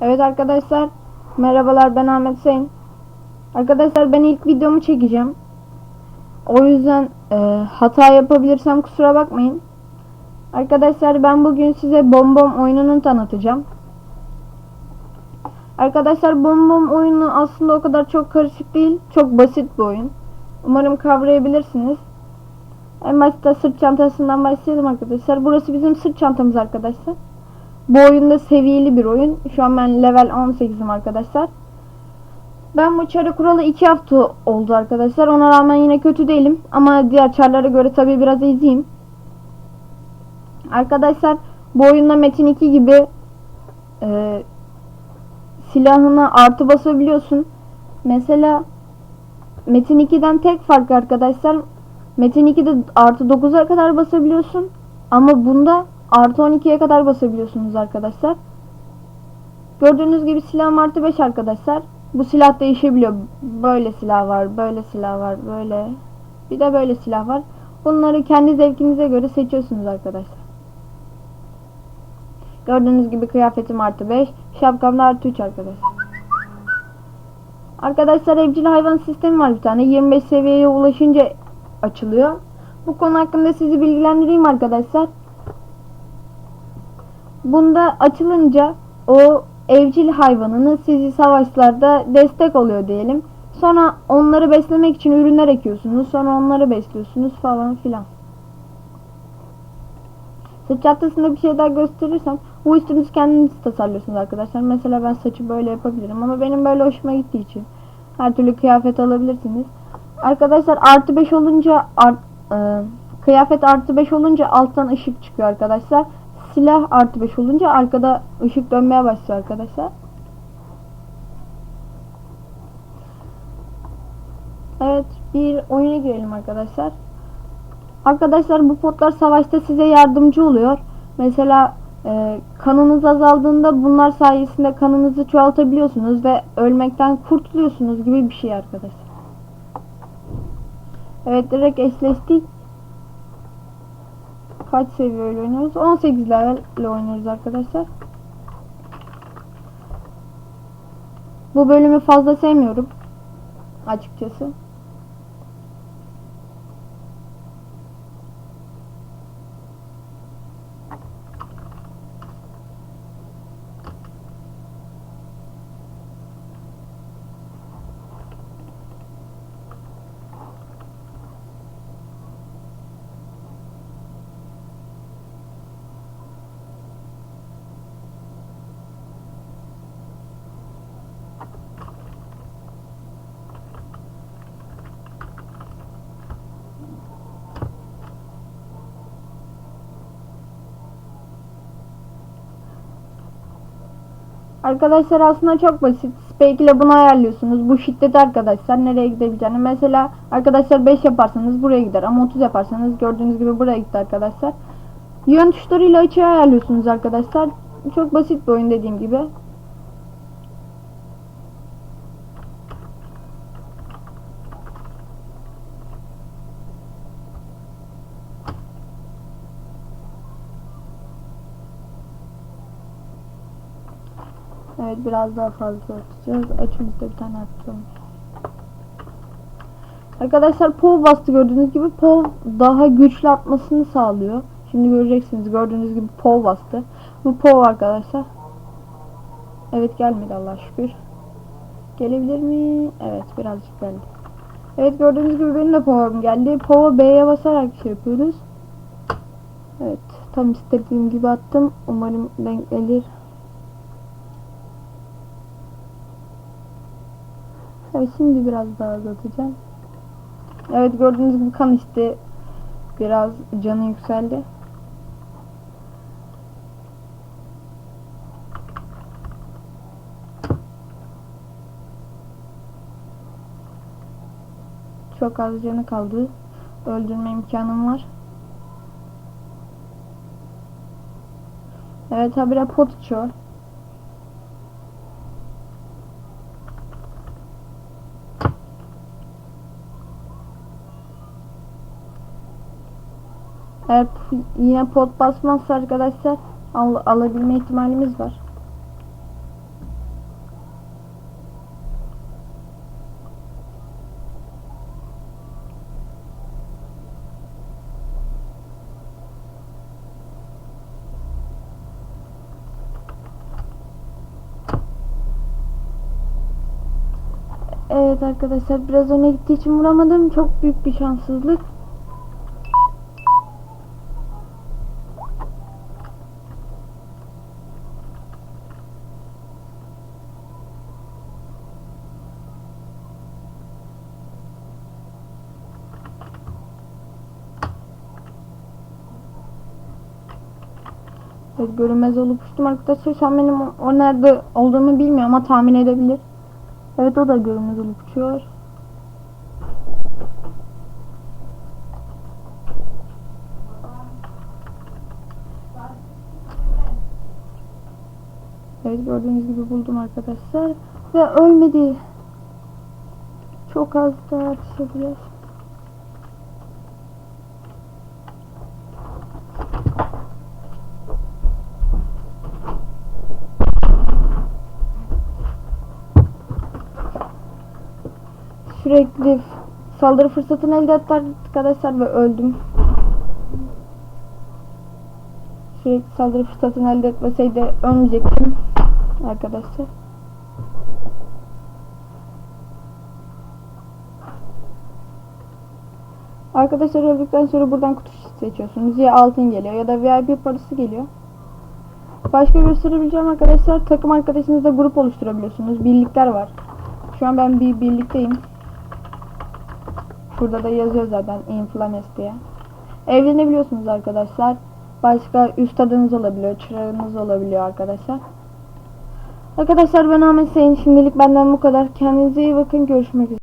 Evet arkadaşlar, merhabalar ben Ahmet Sayın. Arkadaşlar ben ilk videomu çekeceğim. O yüzden e, hata yapabilirsem kusura bakmayın. Arkadaşlar ben bugün size Bombom oyununu tanıtacağım. Arkadaşlar Bombom oyunu aslında o kadar çok karışık değil. Çok basit bir oyun. Umarım kavrayabilirsiniz. En başta sırt çantasından başlayalım arkadaşlar. Burası bizim sırt çantamız arkadaşlar. Bu oyunda seviyeli bir oyun. Şu an ben level 18'im arkadaşlar. Ben bu çarı kuralı 2 hafta oldu arkadaşlar. Ona rağmen yine kötü değilim. Ama diğer çarlara göre tabi biraz izleyeyim. Arkadaşlar bu oyunda Metin 2 gibi e, silahına artı basabiliyorsun. Mesela Metin 2'den tek fark arkadaşlar. Metin 2'de artı 9'a kadar basabiliyorsun. Ama bunda artı 12'ye kadar basabiliyorsunuz arkadaşlar. Gördüğünüz gibi silahım artı 5 arkadaşlar. Bu silah değişebiliyor. Böyle silah var, böyle silah var, böyle. Bir de böyle silah var. Bunları kendi zevkinize göre seçiyorsunuz arkadaşlar. Gördüğünüz gibi kıyafetim artı 5. Şapkam da artı 3 arkadaşlar. Arkadaşlar evcil hayvan sistemi var bir tane. 25 seviyeye ulaşınca açılıyor. Bu konu hakkında sizi bilgilendireyim arkadaşlar. Bunda açılınca o evcil hayvanını sizi savaşlarda destek oluyor diyelim. Sonra onları beslemek için ürünler ekiyorsunuz. Sonra onları besliyorsunuz falan filan. Saç çantasında bir şey daha gösterirsem bu üstünüzü kendiniz tasarlıyorsunuz arkadaşlar. Mesela ben saçı böyle yapabilirim ama benim böyle hoşuma gittiği için her türlü kıyafet alabilirsiniz. Arkadaşlar artı 5 olunca art, e, kıyafet artı 5 olunca alttan ışık çıkıyor arkadaşlar. Silah artı 5 olunca arkada ışık dönmeye başlıyor arkadaşlar. Evet bir oyuna girelim arkadaşlar. Arkadaşlar bu potlar savaşta size yardımcı oluyor. Mesela e, kanınız azaldığında bunlar sayesinde kanınızı çoğaltabiliyorsunuz ve ölmekten kurtuluyorsunuz gibi bir şey arkadaşlar. Evet direkt eşleştik. Kaç seviyeyle oynuyoruz? 18 level oynuyoruz arkadaşlar. Bu bölümü fazla sevmiyorum. Açıkçası. Arkadaşlar aslında çok basit. Spike ile bunu ayarlıyorsunuz. Bu şiddet arkadaşlar nereye gidebileceğini. Mesela arkadaşlar 5 yaparsanız buraya gider. Ama 30 yaparsanız gördüğünüz gibi buraya gitti arkadaşlar. Yön tuşlarıyla açıyı ayarlıyorsunuz arkadaşlar. Çok basit bir oyun dediğim gibi. Evet biraz daha fazla atacağız. Açımızda bir tane attım. Arkadaşlar POV bastı gördüğünüz gibi POV daha güçlü atmasını sağlıyor. Şimdi göreceksiniz gördüğünüz gibi POV bastı. Bu POV arkadaşlar. Evet gelmedi Allah şükür. Gelebilir mi? Evet birazcık geldi. Evet gördüğünüz gibi benim de POV'um geldi. POV'a B'ye basarak şey yapıyoruz. Evet tam istediğim gibi attım. Umarım denk gelir. Evet şimdi biraz daha azaltacağım. Evet gördüğünüz gibi kan işte biraz canı yükseldi. Çok az canı kaldı. Öldürme imkanım var. Evet habire pot içiyor. Eğer yine pot basmazsa arkadaşlar al alabilme ihtimalimiz var. Evet arkadaşlar biraz öne gittiği için vuramadım. Çok büyük bir şanssızlık. Evet, görünmez olup uçtum arkadaşlar. Şu benim o, nerede olduğumu bilmiyor ama tahmin edebilir. Evet o da görünmez olup uçuyor. Evet gördüğünüz gibi buldum arkadaşlar. Ve ölmedi. Çok az daha atış Sürekli saldırı fırsatını elde etti arkadaşlar ve öldüm. Sürekli saldırı fırsatını elde etmeseydi ölmeyecektim arkadaşlar. Arkadaşlar öldükten sonra buradan kutu seçiyorsunuz. Ya altın geliyor ya da VIP parası geliyor. Başka gösterebileceğim arkadaşlar takım arkadaşınızla grup oluşturabiliyorsunuz. Birlikler var. Şu an ben bir birlikteyim. Şurada da yazıyor zaten Inflames diye. Evlenebiliyorsunuz arkadaşlar. Başka üst adınız olabiliyor, çırağınız olabiliyor arkadaşlar. Arkadaşlar ben Ahmet Sayın. Şimdilik benden bu kadar. Kendinize iyi bakın. Görüşmek üzere.